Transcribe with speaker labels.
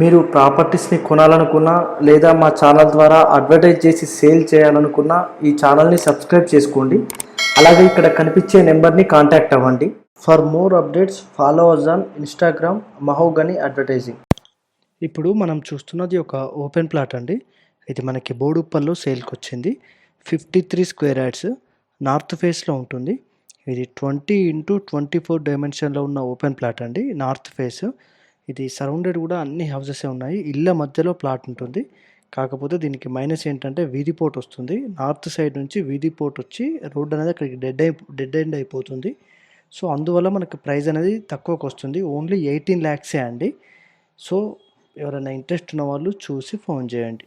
Speaker 1: మీరు ప్రాపర్టీస్ని కొనాలనుకున్నా లేదా మా ఛానల్ ద్వారా అడ్వర్టైజ్ చేసి సేల్ చేయాలనుకున్నా ఈ ఛానల్ని సబ్స్క్రైబ్ చేసుకోండి. అలాగే ఇక్కడ కనిపించే నెంబర్ని కాంటాక్ట్ అవ్వండి. For more updates follow us on Instagram Mahogany advertising ఇప్పుడు మనం చూస్తున్నది ఒక ఓపెన్ ప్లాట్ అండి. ఇది మనకి బోడుప్పల్లో సేల్కి వచ్చింది. Fifty three square yards north ఫేస్లో ఉంటుంది. ఇది ట్వంటీ ఇంటూ ట్వంటీ ఫోర్ డైమెన్షన్లో ఉన్న ఓపెన్ ప్లాట్ అండి. North face. ఇది సరౌండెడ్ కూడా అన్ని హౌసెస్ ఉన్నాయి. ఇళ్ళ మధ్యలో ప్లాట్ ఉంటుంది. కాకపోతే దీనికి మైనస్ ఏంటంటే వీధి పోర్ట్ వస్తుంది. నార్త్ సైడ్ నుంచి వీధి పోర్ట్ వచ్చి రోడ్ అనేది అక్కడికి డెడ్ అయి డెడ్ ఎండ్ అయిపోతుంది. సో అందువల్ల మనకి ప్రైస్ అనేది తక్కువకు వస్తుంది. ఓన్లీ ఎయిటీన్ ల్యాక్సే అండి. సో ఎవరైనా ఇంట్రెస్ట్ ఉన్న వాళ్ళు చూసి ఫోన్ చేయండి.